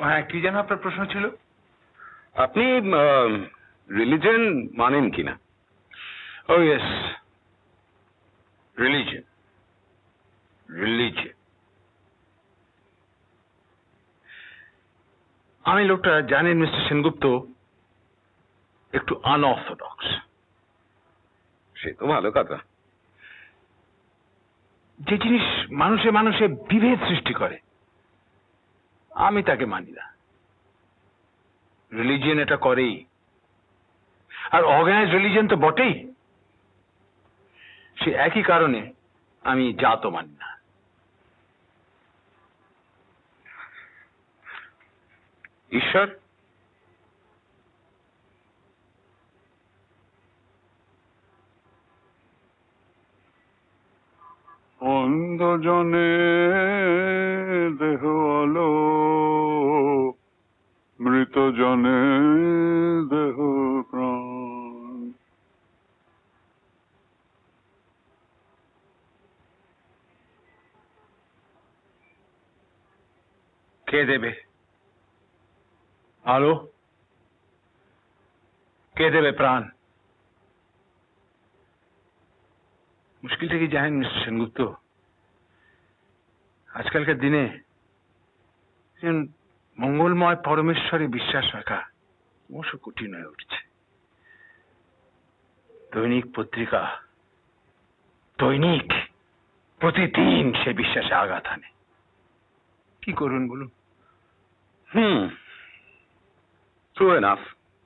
হ্যাঁ কি যেন আপনার প্রশ্ন ছিল? আপনি রিলিজন মানেন কিনা? ও ইয়েস রিলিজিয়ন রিলিজিয়ন আমি লোকটা জানেন মিস্টার সেনগুপ্ত একটু আনঅর্থোডক্স। সে তো ভালো কথা। যে জিনিস মানুষে মানুষে বিভেদ সৃষ্টি করে আমি তাকে মানি না। রিলিজিয়ন এটা করেই। আর অর্গানাইজ রিলিজিয়ন তো বটেই। সে একই কারণে আমি জাতও মানি না। ঈশ্বর? অন্ধজনে দেহ আলো মৃত জনে দেহ প্রাণ। কে দেবে? আলো? কে দেবে প্রাণ? মুশকিলটা কি জানেন, মিস্টার সেনগুপ্ত। আজকালকার দিনে মঙ্গলময় পরমেশ্বরে বিশ্বাস রাখা ক্রমশ কঠিন হয়ে উঠছে। দৈনিক পত্রিকা, দৈনিক প্রতিদিন সে বিশ্বাসে আঘাত আনে কি করুন বলুন? হুম ট্রু এনাফ